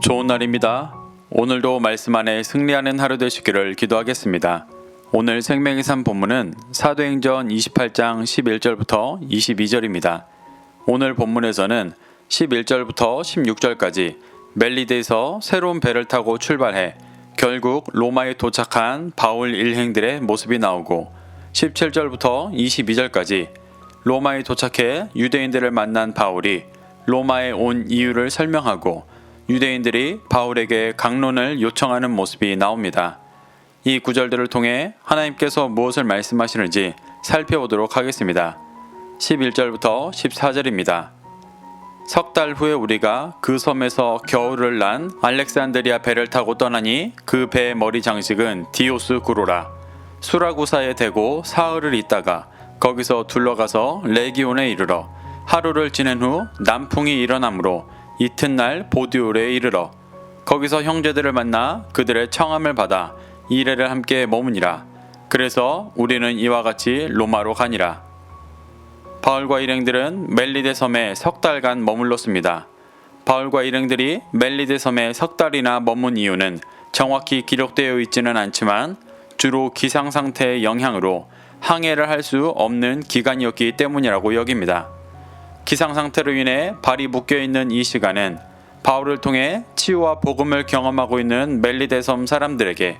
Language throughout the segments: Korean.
좋은 날입니다. 오늘도 말씀 안에 승리하는 하루 되시기를 기도하겠습니다. 오늘 생명의 산 본문은 사도행전 28장 11절부터 22절입니다. 오늘 본문에서는 11절부터 16절까지 멜리데에서 새로운 배를 타고 출발해 결국 로마에 도착한 바울 일행들의 모습이 나오고 17절부터 22절까지 로마에 도착해 유대인들을 만난 바울이 로마에 온 이유를 설명하고 유대인들이 바울에게 강론을 요청하는 모습이 나옵니다. 이 구절들을 통해 하나님께서 무엇을 말씀하시는지 살펴보도록 하겠습니다. 11절부터 14절입니다. 석 달 후에 우리가 그 섬에서 겨울을 난 알렉산드리아 배를 타고 떠나니 그 배의 머리 장식은 디오스 구로라. 수라구사에 대고 사흘을 있다가 거기서 둘러가서 레기온에 이르러 하루를 지낸 후 남풍이 일어나므로 이튿날 보디올에 이르러 거기서 형제들을 만나 그들의 청함을 받아 이래를 함께 머무니라. 그래서 우리는 이와 같이 로마로 가니라. 바울과 일행들은 멜리데 섬에 석 달간 머물렀습니다. 바울과 일행들이 멜리데 섬에 석 달이나 머문 이유는 정확히 기록되어 있지는 않지만 주로 기상 상태의 영향으로 항해를 할 수 없는 기간이었기 때문이라고 여깁니다. 기상 상태로 인해 발이 묶여 있는 이 시간은 바울을 통해 치유와 복음을 경험하고 있는 멜리데 섬 사람들에게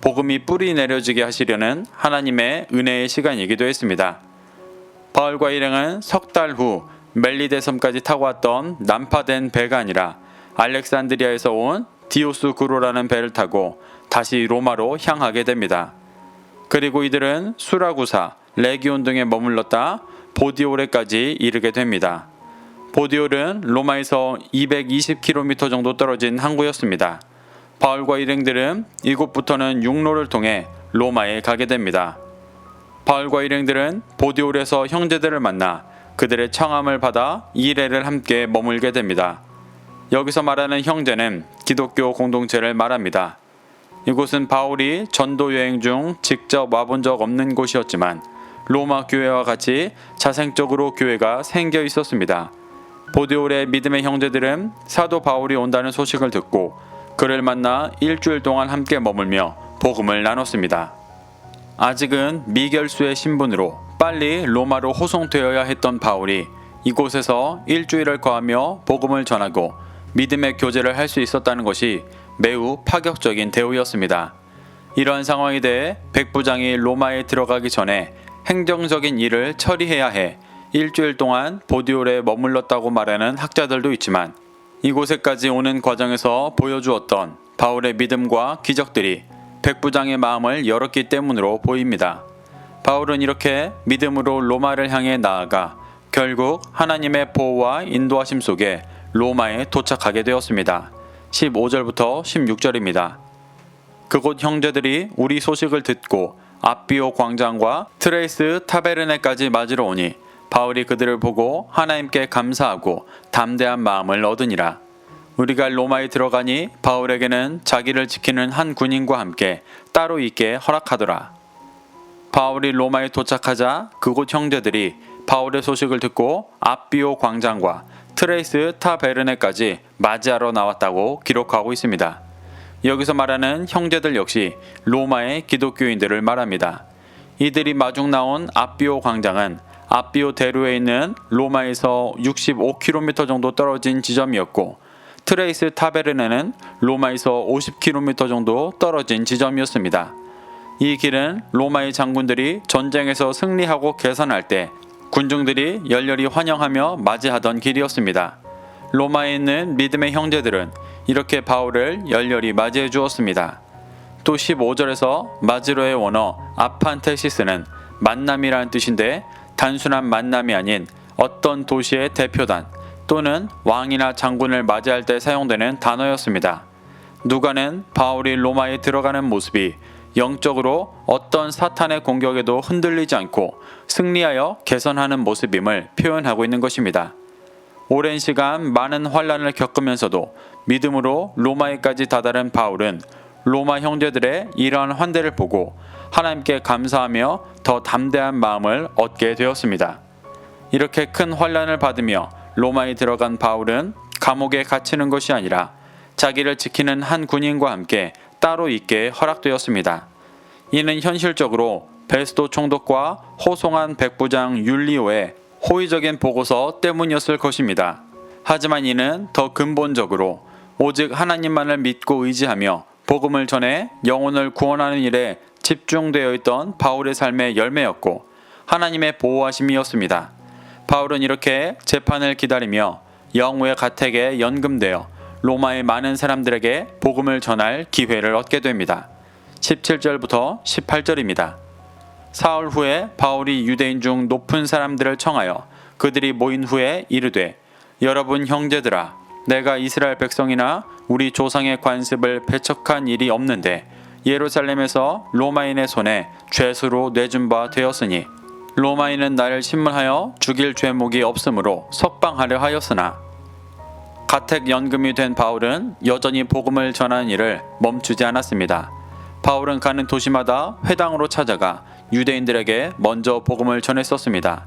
복음이 뿌리 내려지게 하시려는 하나님의 은혜의 시간이기도 했습니다. 바울과 일행은 석 달 후 멜리데 섬까지 타고 왔던 난파된 배가 아니라 알렉산드리아에서 온 디오스 구로라는 배를 타고 다시 로마로 향하게 됩니다. 그리고 이들은 수라구사, 레기온 등에 머물렀다 보디오레까지 이르게 됩니다. 보디올은 로마에서 220km 정도 떨어진 항구였습니다. 바울과 일행들은 이곳부터는 육로를 통해 로마에 가게 됩니다. 바울과 일행들은 보디올에서 형제들을 만나 그들의 청함을 받아 이래를 함께 머물게 됩니다. 여기서 말하는 형제는 기독교 공동체를 말합니다. 이곳은 바울이 전도 여행 중 직접 와본 적 없는 곳이었지만 로마 교회와 같이 자생적으로 교회가 생겨 있었습니다. 보디올의 믿음의 형제들은 사도 바울이 온다는 소식을 듣고 그를 만나 일주일 동안 함께 머물며 복음을 나눴습니다. 아직은 미결수의 신분으로 빨리 로마로 호송되어야 했던 바울이 이곳에서 일주일을 거하며 복음을 전하고 믿음의 교제를 할 수 있었다는 것이 매우 파격적인 대우였습니다. 이러한 상황에 대해 백부장이 로마에 들어가기 전에 행정적인 일을 처리해야 해 일주일 동안 보디올에 머물렀다고 말하는 학자들도 있지만 이곳에까지 오는 과정에서 보여주었던 바울의 믿음과 기적들이 백부장의 마음을 열었기 때문으로 보입니다. 바울은 이렇게 믿음으로 로마를 향해 나아가 결국 하나님의 보호와 인도하심 속에 로마에 도착하게 되었습니다. 15절부터 16절입니다. 그곳 형제들이 우리 소식을 듣고 아비오 광장과 트레이스 타베르네까지 맞으러 오니 바울이 그들을 보고 하나님께 감사하고 담대한 마음을 얻으니라. 우리가 로마에 들어가니 바울에게는 자기를 지키는 한 군인과 함께 따로 있게 허락하더라. 바울이 로마에 도착하자 그곳 형제들이 바울의 소식을 듣고 아비오 광장과 트레이스 타베르네까지 맞이하러 나왔다고 기록하고 있습니다. 여기서 말하는 형제들 역시 로마의 기독교인들을 말합니다. 이들이 마중 나온 아비오 광장은 아비오 대로에 있는 로마에서 65km 정도 떨어진 지점이었고 트레이스 타베르네는 로마에서 50km 정도 떨어진 지점이었습니다. 이 길은 로마의 장군들이 전쟁에서 승리하고 개선할 때 군중들이 열렬히 환영하며 맞이하던 길이었습니다. 로마에 있는 믿음의 형제들은 이렇게 바울을 열렬히 맞이해 주었습니다. 또 15절에서 마지로의 원어 아판테시스는 만남이라는 뜻인데 단순한 만남이 아닌 어떤 도시의 대표단 또는 왕이나 장군을 맞이할 때 사용되는 단어였습니다. 누가는 바울이 로마에 들어가는 모습이 영적으로 어떤 사탄의 공격에도 흔들리지 않고 승리하여 개선하는 모습임을 표현하고 있는 것입니다. 오랜 시간 많은 환란을 겪으면서도 믿음으로 로마에까지 다다른 바울은 로마 형제들의 이러한 환대를 보고 하나님께 감사하며 더 담대한 마음을 얻게 되었습니다. 이렇게 큰 환란을 받으며 로마에 들어간 바울은 감옥에 갇히는 것이 아니라 자기를 지키는 한 군인과 함께 따로 있게 허락되었습니다. 이는 현실적으로 베스도 총독과 호송한 백부장 율리오의 호의적인 보고서 때문이었을 것입니다. 하지만 이는 더 근본적으로 오직 하나님만을 믿고 의지하며 복음을 전해 영혼을 구원하는 일에 집중되어 있던 바울의 삶의 열매였고 하나님의 보호하심이었습니다. 바울은 이렇게 재판을 기다리며 영우의 가택에 연금되어 로마의 많은 사람들에게 복음을 전할 기회를 얻게 됩니다. 17절부터 18절입니다. 사흘 후에 바울이 유대인 중 높은 사람들을 청하여 그들이 모인 후에 이르되 여러분 형제들아 내가 이스라엘 백성이나 우리 조상의 관습을 배척한 일이 없는데 예루살렘에서 로마인의 손에 죄수로 내준 바 되었으니 로마인은 나를 신문하여 죽일 죄목이 없으므로 석방하려 하였으나 가택 연금이 된 바울은 여전히 복음을 전하는 일을 멈추지 않았습니다. 바울은 가는 도시마다 회당으로 찾아가 유대인들에게 먼저 복음을 전했었습니다.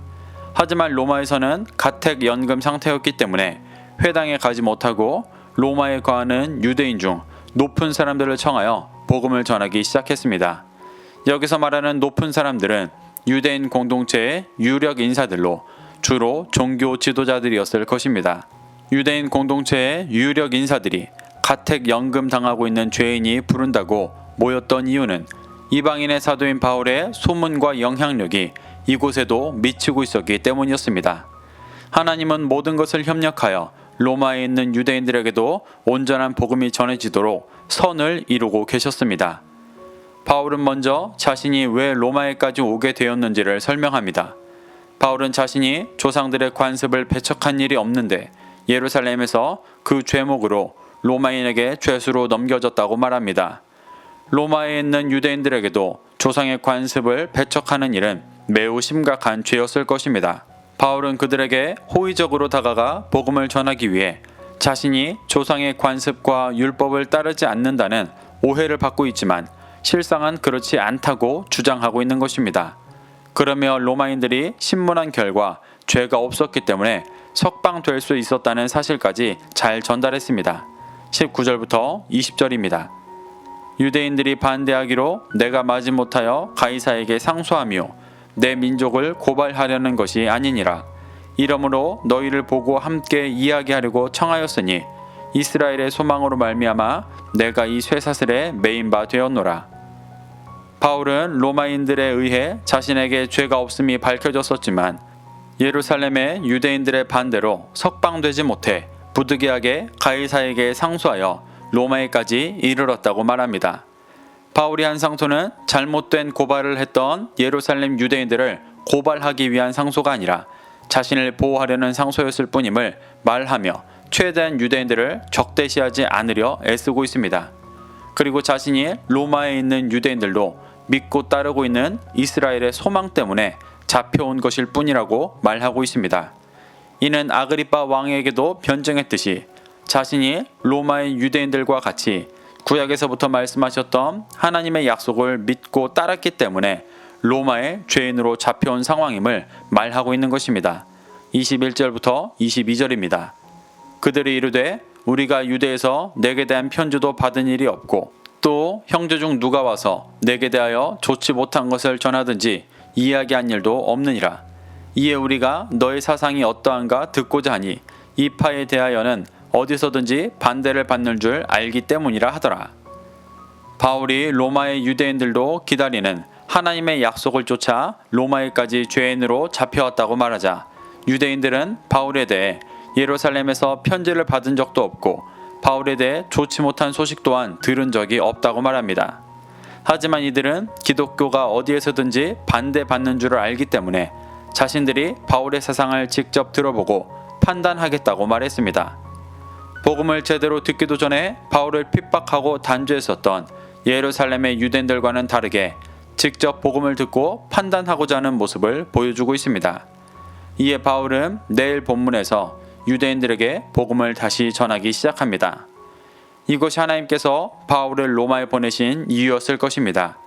하지만 로마에서는 가택 연금 상태였기 때문에 회당에 가지 못하고 로마에 거하는 유대인 중 높은 사람들을 청하여 복음을 전하기 시작했습니다. 여기서 말하는 높은 사람들은 유대인 공동체의 유력 인사들로 주로 종교 지도자들이었을 것입니다. 유대인 공동체의 유력 인사들이 가택 연금 당하고 있는 죄인이 부른다고 모였던 이유는 이방인의 사도인 바울의 소문과 영향력이 이곳에도 미치고 있었기 때문이었습니다. 하나님은 모든 것을 협력하여 로마에 있는 유대인들에게도 온전한 복음이 전해지도록 선을 이루고 계셨습니다. 바울은 먼저 자신이 왜 로마에까지 오게 되었는지를 설명합니다. 바울은 자신이 조상들의 관습을 배척한 일이 없는데 예루살렘에서 그 죄목으로 로마인에게 죄수로 넘겨졌다고 말합니다. 로마에 있는 유대인들에게도 조상의 관습을 배척하는 일은 매우 심각한 죄였을 것입니다. 바울은 그들에게 호의적으로 다가가 복음을 전하기 위해 자신이 조상의 관습과 율법을 따르지 않는다는 오해를 받고 있지만 실상은 그렇지 않다고 주장하고 있는 것입니다. 그러며 로마인들이 신문한 결과 죄가 없었기 때문에 석방될 수 있었다는 사실까지 잘 전달했습니다. 19절부터 20절입니다. 유대인들이 반대하기로 내가 마지 못하여 가이사에게 상소하며 내 민족을 고발하려는 것이 아니니라. 이러므로 너희를 보고 함께 이야기하려고 청하였으니 이스라엘의 소망으로 말미암아 내가 이 쇠사슬에 메인 바 되었노라. 바울은 로마인들에 의해 자신에게 죄가 없음이 밝혀졌었지만 예루살렘의 유대인들의 반대로 석방되지 못해 부득이하게 가이사에게 상소하여 로마에까지 이르렀다고 말합니다. 바울이 한 상소는 잘못된 고발을 했던 예루살렘 유대인들을 고발하기 위한 상소가 아니라 자신을 보호하려는 상소였을 뿐임을 말하며 최대한 유대인들을 적대시하지 않으려 애쓰고 있습니다. 그리고 자신이 로마에 있는 유대인들도 믿고 따르고 있는 이스라엘의 소망 때문에 잡혀온 것일 뿐이라고 말하고 있습니다. 이는 아그리파 왕에게도 변증했듯이 자신이 로마의 유대인들과 같이 구약에서부터 말씀하셨던 하나님의 약속을 믿고 따랐기 때문에 로마의 죄인으로 잡혀온 상황임을 말하고 있는 것입니다. 21절부터 22절입니다. 그들이 이르되 우리가 유대에서 내게 대한 편지도 받은 일이 없고 또 형제 중 누가 와서 내게 대하여 좋지 못한 것을 전하든지 이야기한 일도 없느니라. 이에 우리가 너의 사상이 어떠한가 듣고자 하니 이 파에 대하여는 어디서든지 반대를 받는 줄 알기 때문이라 하더라. 바울이 로마의 유대인들도 기다리는 하나님의 약속을 쫓아 로마에까지 죄인으로 잡혀왔다고 말하자 유대인들은 바울에 대해 예루살렘에서 편지를 받은 적도 없고 바울에 대해 좋지 못한 소식 또한 들은 적이 없다고 말합니다. 하지만 이들은 기독교가 어디에서든지 반대받는 줄을 알기 때문에 자신들이 바울의 사상을 직접 들어보고 판단하겠다고 말했습니다. 복음을 제대로 듣기도 전에 바울을 핍박하고 단죄했었던 예루살렘의 유대인들과는 다르게 직접 복음을 듣고 판단하고자 하는 모습을 보여주고 있습니다. 이에 바울은 내일 본문에서 유대인들에게 복음을 다시 전하기 시작합니다. 이것이 하나님께서 바울을 로마에 보내신 이유였을 것입니다.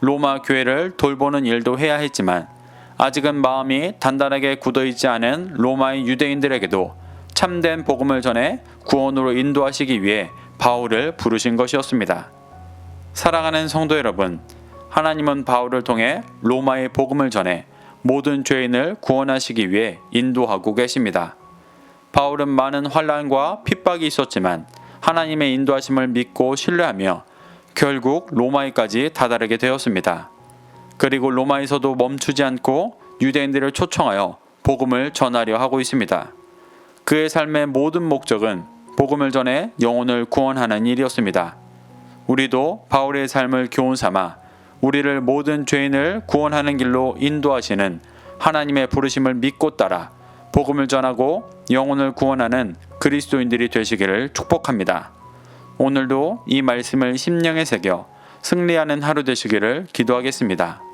로마 교회를 돌보는 일도 해야 했지만 아직은 마음이 단단하게 굳어있지 않은 로마의 유대인들에게도 참된 복음을 전해 구원으로 인도하시기 위해 바울을 부르신 것이었습니다. 사랑하는 성도 여러분, 하나님은 바울을 통해 로마의 복음을 전해 모든 죄인을 구원하시기 위해 인도하고 계십니다. 바울은 많은 환란과 핍박이 있었지만 하나님의 인도하심을 믿고 신뢰하며 결국 로마에까지 다다르게 되었습니다. 그리고 로마에서도 멈추지 않고 유대인들을 초청하여 복음을 전하려 하고 있습니다. 그의 삶의 모든 목적은 복음을 전해 영혼을 구원하는 일이었습니다. 우리도 바울의 삶을 교훈 삼아 우리를 모든 죄인을 구원하는 길로 인도하시는 하나님의 부르심을 믿고 따라 복음을 전하고 영혼을 구원하는 그리스도인들이 되시기를 축복합니다. 오늘도 이 말씀을 심령에 새겨 승리하는 하루 되시기를 기도하겠습니다.